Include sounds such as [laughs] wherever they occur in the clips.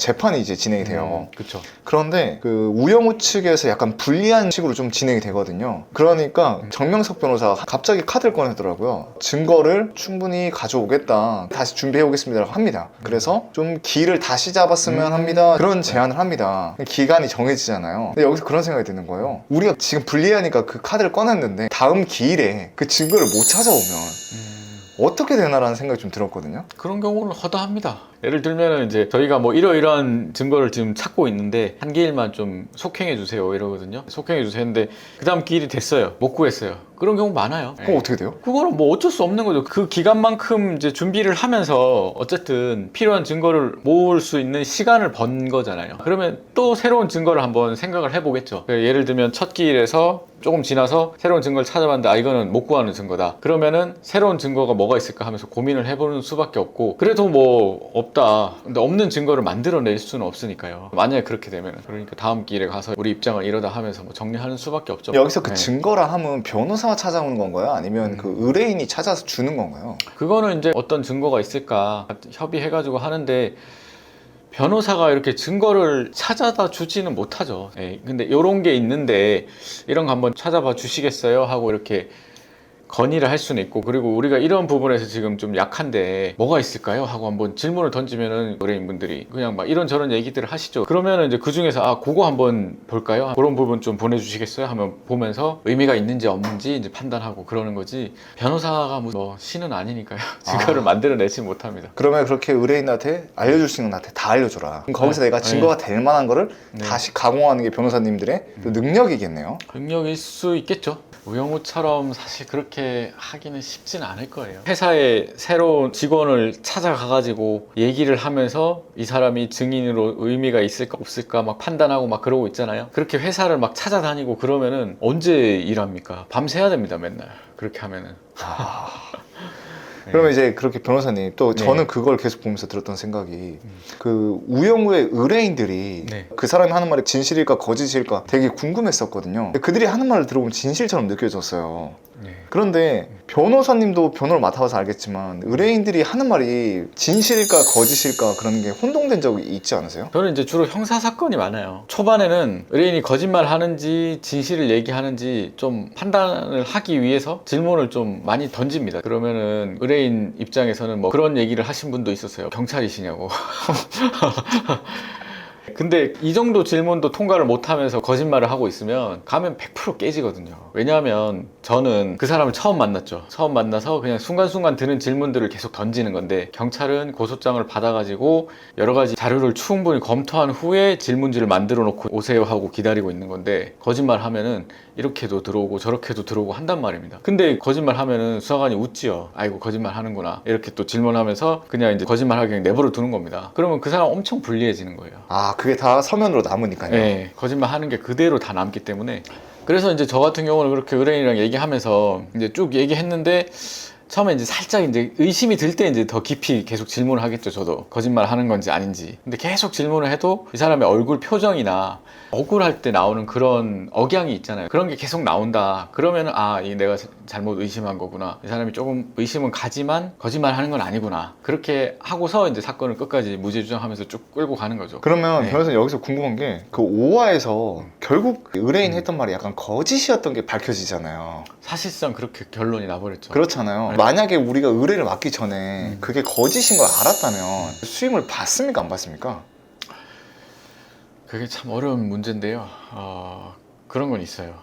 재판이 이제 진행이 돼요. 그렇죠. 그런데 그 우영우 측에서 약간 불리한 식으로 좀 진행이 되거든요. 그러니까 정명석 변호사가 갑자기 카드를 꺼내더라고요. 증거를 충분히 가져오겠다. 다시 준비해 오겠습니다. 합니다. 그래서 좀 기를 다시 잡았으면 합니다. 그런 제안을 합니다. 기간이 정해지잖아요. 근데 여기서 그런 생각이 드는 거예요. 우리가 지금 불리하니까 그 카드를 꺼냈는데 다음 기일에 그 증거를 못 찾아오면 어떻게 되나라는 생각이 좀 들었거든요. 그런 경우는 허다합니다. 예를 들면은 이제 저희가 뭐 이러이러한 증거를 지금 찾고 있는데 한 개일만 좀 속행해 주세요 이러거든요. 속행해 주세요 했는데 그 다음 기일이 됐어요. 못 구했어요. 그런 경우 많아요. 그럼 어떻게 돼요? 그거는 뭐 어쩔 수 없는 거죠. 그 기간만큼 이제 준비를 하면서 어쨌든 필요한 증거를 모을 수 있는 시간을 번 거잖아요. 그러면 또 새로운 증거를 한번 생각을 해보겠죠. 그 예를 들면 첫 기일에서 조금 지나서 새로운 증거를 찾아봤는데 아 이거는 못 구하는 증거다. 그러면은 새로운 증거가 뭐가 있을까 하면서 고민을 해보는 수밖에 없고 그래도 뭐 없다. 근데 없는 증거를 만들어낼 수는 없으니까요. 만약에 그렇게 되면 그러니까 다음 기일에 가서 우리 입장을 이러다 하면서 뭐 정리하는 수밖에 없죠. 여기서 그 네. 증거라 하면 변호사가 찾아오는 건가요? 아니면 그 의뢰인이 찾아서 주는 건가요? 그거는 이제 어떤 증거가 있을까 협의해가지고 하는데 변호사가 이렇게 증거를 찾아다 주지는 못하죠. 예, 근데 이런 게 있는데 이런 거 한번 찾아봐 주시겠어요? 하고 이렇게 건의를 할 수는 있고 그리고 우리가 이런 부분에서 지금 좀 약한데 뭐가 있을까요? 하고 한번 질문을 던지면은 의뢰인분들이 그냥 막 이런저런 얘기들을 하시죠. 그러면은 이제 그 중에서 아 그거 한번 볼까요? 그런 부분 좀 보내주시겠어요? 하면 보면서 의미가 있는지 없는지 이제 판단하고 그러는 거지 변호사가 뭐 신은 아니니까요. [laughs] 증거를 만들어내지 못합니다. 그러면 그렇게 의뢰인한테 알려줄 수 있는 나한테 다 알려줘라. 그럼 거기서 네. 내가 증거가 될 만한 거를 네. 다시 가공하는 게 변호사님들의 또 능력이겠네요. 능력일 수 있겠죠. 우영우처럼 사실 그렇게 하기는 쉽진 않을 거예요. 회사에 새로운 직원을 찾아가가지고 얘기를 하면서 이 사람이 증인으로 의미가 있을까 없을까 막 판단하고 막 그러고 있잖아요. 그렇게 회사를 막 찾아다니고 그러면은 언제 일합니까? 밤새야 됩니다, 맨날. 그렇게 하면은. [laughs] 네. 그러면 이제 그렇게 변호사님 또 네. 저는 그걸 계속 보면서 들었던 생각이 그 우영우의 의뢰인들이 네. 그 사람이 하는 말이 진실일까 거짓일까 되게 궁금했었거든요. 근데 그들이 하는 말을 들어보면 진실처럼 느껴졌어요. 네. 그런데 변호사님도 변호를 맡아봐서 알겠지만 의뢰인들이 하는 말이 진실일까 거짓일까 그런 게 혼동된 적이 있지 않으세요? 저는 이제 주로 형사 사건이 많아요. 초반에는 의뢰인이 거짓말 하는지 진실을 얘기하는지 좀 판단을 하기 위해서 질문을 좀 많이 던집니다. 그러면은 의뢰인 입장에서는 뭐 그런 얘기를 하신 분도 있었어요. 경찰이시냐고. [laughs] 근데 이 정도 질문도 통과를 못하면서 거짓말을 하고 있으면 가면 100% 깨지거든요. 왜냐하면 저는 그 사람을 처음 만났죠. 처음 만나서 그냥 순간순간 드는 질문들을 계속 던지는 건데 경찰은 고소장을 받아가지고 여러 가지 자료를 충분히 검토한 후에 질문지를 만들어 놓고 오세요 하고 기다리고 있는 건데 거짓말 하면은 이렇게도 들어오고 저렇게도 들어오고 한단 말입니다. 근데 거짓말 하면은 수사관이 웃지요. 아이고 거짓말 하는구나. 이렇게 또 질문하면서 그냥 이제 거짓말 하게 그냥 내버려 두는 겁니다. 그러면 그 사람 엄청 불리해지는 거예요. 아 그게 다 서면으로 남으니까요. 네, 거짓말 하는 게 그대로 다 남기 때문에. 그래서 이제 저 같은 경우는 그렇게 의뢰인이랑 얘기하면서 이제 쭉 얘기했는데 처음에 이제 살짝 이제 의심이 들 때 이제 더 깊이 계속 질문을 하겠죠 저도. 거짓말 하는 건지 아닌지. 근데 계속 질문을 해도 이 사람의 얼굴 표정이나 억울할 때 나오는 그런 억양이 있잖아요. 그런 게 계속 나온다. 그러면은 아이 내가 잘못 의심한 거구나 이 사람이 조금 의심은 가지만 거짓말 하는 건 아니구나 그렇게 하고서 이제 사건을 끝까지 무죄 주장하면서 쭉 끌고 가는 거죠 그러면 네. 변호사님 여기서 궁금한 게 그 5화에서 결국 의뢰인 했던 말이 약간 거짓이었던 게 밝혀지잖아요. 사실상 그렇게 결론이 나버렸죠 그렇잖아요. 네. 만약에 우리가 의뢰를 맡기 전에 그게 거짓인 걸 알았다면 수임을 받습니까 안 받습니까? 그게 참 어려운 문제인데요. 어, 그런 건 있어요.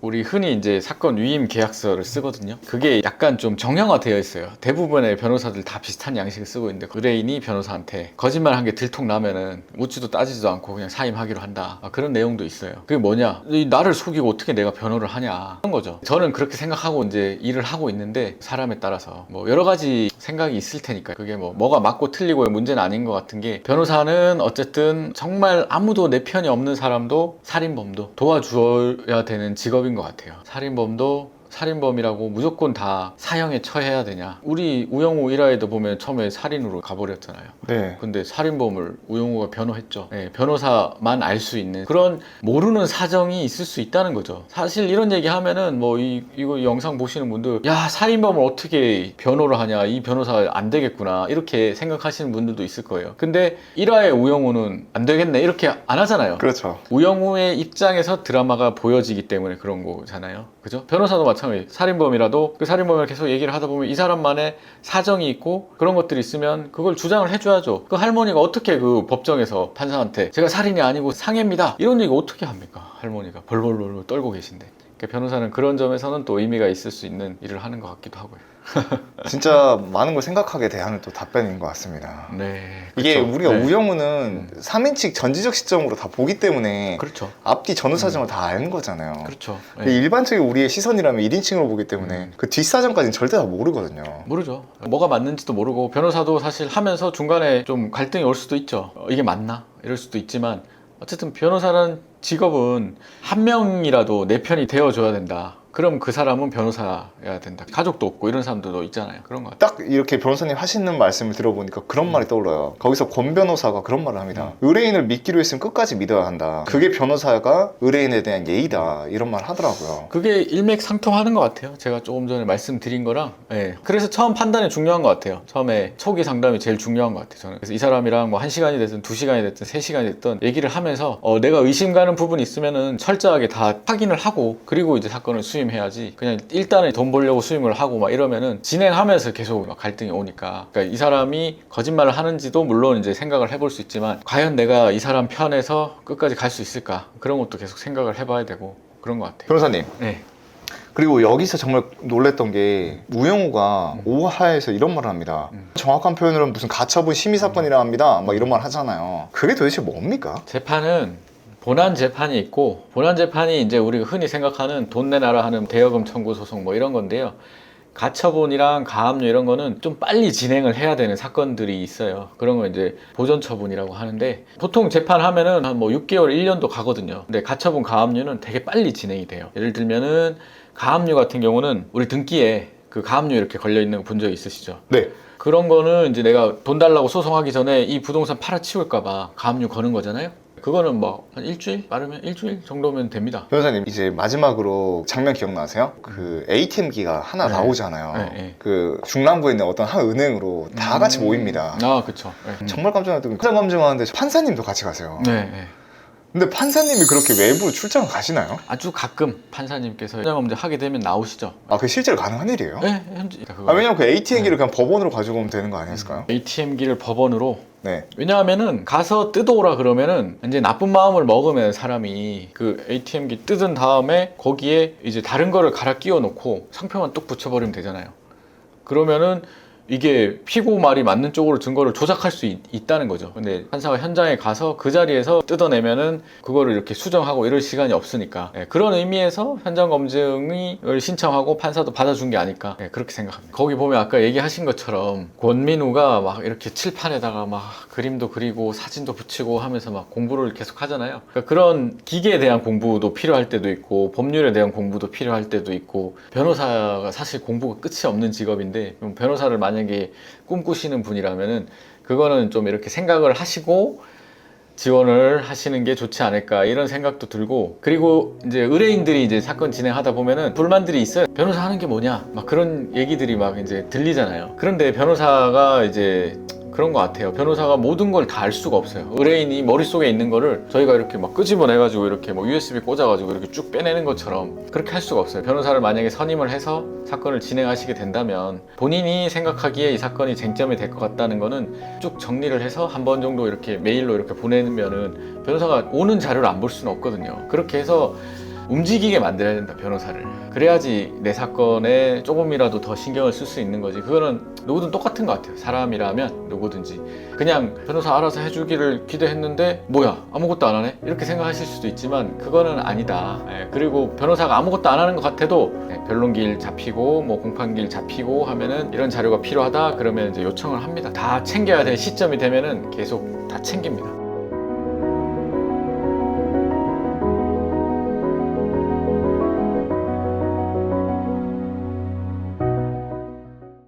우리 흔히 이제 사건 위임 계약서를 쓰거든요. 그게 약간 좀 정형화되어 있어요. 대부분의 변호사들 다 비슷한 양식을 쓰고 있는데 의뢰인이 변호사한테 거짓말 한 게 들통 나면은 묻지도 따지지도 않고 그냥 사임하기로 한다. 아, 그런 내용도 있어요. 그게 뭐냐? 이 나를 속이고 어떻게 내가 변호를 하냐? 그런 거죠. 저는 그렇게 생각하고 이제 일을 하고 있는데 사람에 따라서 뭐 여러 가지 생각이 있을 테니까 그게 뭐 뭐가 맞고 틀리고의 문제는 아닌 것 같은 게 변호사는 어쨌든 정말 아무도 내 편이 없는 사람도 살인범도 도와줘야 되는 직업 인 것 같아요. 살인범도 살인범이라고 무조건 다 사형에 처해야 되냐? 우리 우영우 일화에도 보면 처음에 살인으로 가버렸잖아요. 네. 근데 살인범을 우영우가 변호했죠. 네, 변호사만 알 수 있는 그런 모르는 사정이 있을 수 있다는 거죠. 사실 이런 얘기 하면은 뭐 이, 이거 영상 보시는 분들 야 살인범을 어떻게 변호를 하냐 이 변호사 안 되겠구나 이렇게 생각하시는 분들도 있을 거예요. 근데 1화의 우영우는 안 되겠네 이렇게 안 하잖아요. 그렇죠. 우영우의 입장에서 드라마가 보여지기 때문에 그런 거잖아요. 그죠? 변호사도 마찬가지. 살인범이라도 그 살인범을 계속 얘기를 하다 보면 이 사람만의 사정이 있고 그런 것들이 있으면 그걸 주장을 해줘야죠. 그 할머니가 어떻게 그 법정에서 판사한테 제가 살인이 아니고 상해입니다. 이런 얘기 어떻게 합니까? 할머니가 벌벌벌 떨고 계신데. 그러니까 변호사는 그런 점에서는 또 의미가 있을 수 있는 일을 하는 것 같기도 하고요. [laughs] 진짜 많은 걸 생각하게 대하는 또 답변인 것 같습니다. 네. 이게. 우리가 네. 우영우는 3인칭 전지적 시점으로 다 보기 때문에 그렇죠. 앞뒤 전후 사정을 다 아는 거잖아요. 그렇죠. 네. 일반적인 우리의 시선이라면 1인칭으로 보기 때문에 음. 그 뒷사정까지는 절대 다 모르거든요. 모르죠. 뭐가 맞는지도 모르고 변호사도 사실 하면서 중간에 좀 갈등이 올 수도 있죠. 어, 이게 맞나? 이럴 수도 있지만 어쨌든 변호사라는 직업은 한 명이라도 내 편이 되어줘야 된다. 그럼 그 사람은 변호사여야 된다. 가족도 없고 이런 사람들도 있잖아요. 그런 것 같아요. 딱 이렇게 변호사님 하시는 말씀을 들어보니까 그런 말이 떠올라요. 거기서 권 변호사가 그런 말을 합니다. 의뢰인을 믿기로 했으면 끝까지 믿어야 한다. 그게 변호사가 의뢰인에 대한 예의다. 이런 말 하더라고요. 그게 일맥상통하는 것 같아요. 제가 조금 전에 말씀드린 거랑. 예. 그래서 처음 판단이 중요한 것 같아요. 처음에 초기 상담이 제일 중요한 것 같아요. 저는. 그래서 이 사람이랑 뭐 한 시간이 됐든 두 시간이 됐든 세 시간이 됐든 얘기를 하면서 어, 내가 의심 가는 부분이 있으면은 철저하게 다 확인을 하고 그리고 이제 사건을 수임 해야지. 그냥 일단은 돈 벌려고 수임을 하고 막 이러면은 진행하면서 계속 막 갈등이 오니까. 그러니까 이 사람이 거짓말을 하는지도 물론 이제 생각을 해볼 수 있지만 과연 내가 이 사람 편에서 끝까지 갈 수 있을까? 그런 것도 계속 생각을 해봐야 되고 그런 것 같아요. 변호사님. 네. 그리고 여기서 정말 놀랬던 게 우영우가 오하에서 이런 말을 합니다. 음. 정확한 표현으로는 무슨 가처분 심의 사건이라 합니다. 막 이런 말 하잖아요. 그게 도대체 뭡니까? 재판은 본안 재판이 있고 본안 재판이 이제 우리가 흔히 생각하는 돈 내놔라 하는 대여금 청구 소송 뭐 이런 건데요. 가처분이랑 가압류 이런 거는 좀 빨리 진행을 해야 되는 사건들이 있어요. 그런 거 이제 보전 처분이라고 하는데 보통 재판하면은 한 뭐 6개월, 1년도 가거든요. 근데 가처분 가압류는 되게 빨리 진행이 돼요. 예를 들면은 가압류 같은 경우는 우리 등기에 그 가압류 이렇게 걸려 있는 거본적 있으시죠? 네. 그런 거는 이제 내가 돈 달라고 소송하기 전에 이 부동산 팔아치울까 봐 가압류 거는 거잖아요. 그거는 뭐 한 일주일 빠르면 일주일 정도면 됩니다. 변호사님 이제 마지막으로 장면 기억나세요? 그 ATM기가 하나 네. 나오잖아요. 네, 네. 그 중랑구에 있는 어떤 한 은행으로 다 같이 음. 모입니다. 아, 그쵸. 네. 정말 깜짝 놀랐던 게 현장 검증하는데 판사님도 같이 가세요. 네, 네. 근데 판사님이 그렇게 외부 출장을 가시나요? 아주 가끔 판사님께서 현장 검증 하게 되면 나오시죠. 아, 그게 실제로 가능한 일이에요? 네, 현재 그거. 아, 왜냐면 그 ATM기를 그냥 법원으로 가지고 오면 되는 거 아니었을까요? ATM기를 법원으로 네. 왜냐하면은 가서 뜯어오라 그러면은 이제 나쁜 마음을 먹으면 사람이 그 ATM기 뜯은 다음에 거기에 이제 다른 거를 갈아 끼워 놓고 상표만 뚝 붙여버리면 되잖아요. 그러면은 이게 피고 말이 맞는 쪽으로 증거를 조작할 수 있, 다는 거죠. 근데 판사가 현장에 가서 그 자리에서 뜯어내면은 그거를 이렇게 수정하고 이럴 시간이 없으니까 예, 그런 의미에서 현장 검증을 신청하고 판사도 받아준 게 아닐까 예, 그렇게 생각합니다. 거기 보면 아까 얘기하신 것처럼 권민우가 막 이렇게 칠판에다가 막 그림도 그리고 사진도 붙이고 하면서 막 공부를 계속 하잖아요. 그러니까 그런 기계에 대한 공부도 필요할 때도 있고 법률에 대한 공부도 필요할 때도 있고 변호사가 사실 공부가 끝이 없는 직업인데 변호사를 만약에 꿈꾸시는 분이라면은 그거는 좀 이렇게 생각을 하시고 지원을 하시는 게 좋지 않을까 이런 생각도 들고 그리고 이제 의뢰인들이 이제 사건 진행하다 보면은 불만들이 있어요. 변호사 하는 게 뭐냐? 막 그런 얘기들이 막 이제 들리잖아요. 그런데 변호사가 이제 그런 것 같아요. 변호사가 모든 걸 다 알 수가 없어요. 의뢰인이 머릿속에 있는 거를 저희가 이렇게 막 끄집어내 가지고 이렇게 뭐 USB 꽂아 가지고 이렇게 쭉 빼내는 것처럼 그렇게 할 수가 없어요. 변호사를 만약에 선임을 해서 사건을 진행하시게 된다면 본인이 생각하기에 이 사건이 쟁점이 될 것 같다는 거는 쭉 정리를 해서 한 번 정도 이렇게 메일로 이렇게 보내면은 변호사가 오는 자료를 안 볼 수는 없거든요. 그렇게 해서 움직이게 만들어야 된다 변호사를. 그래야지 내 사건에 조금이라도 더 신경을 쓸 수 있는 거지. 그거는 누구든 똑같은 것 같아요. 사람이라면 누구든지. 그냥 변호사 알아서 해주기를 기대했는데 뭐야 아무것도 안 하네? 이렇게 생각하실 수도 있지만 그거는 아니다. 예, 그리고 변호사가 아무것도 안 하는 것 같아도 예, 변론길 잡히고 뭐 공판길 잡히고 하면은 이런 자료가 필요하다. 그러면 이제 요청을 합니다. 다 챙겨야 될 시점이 되면은 계속 다 챙깁니다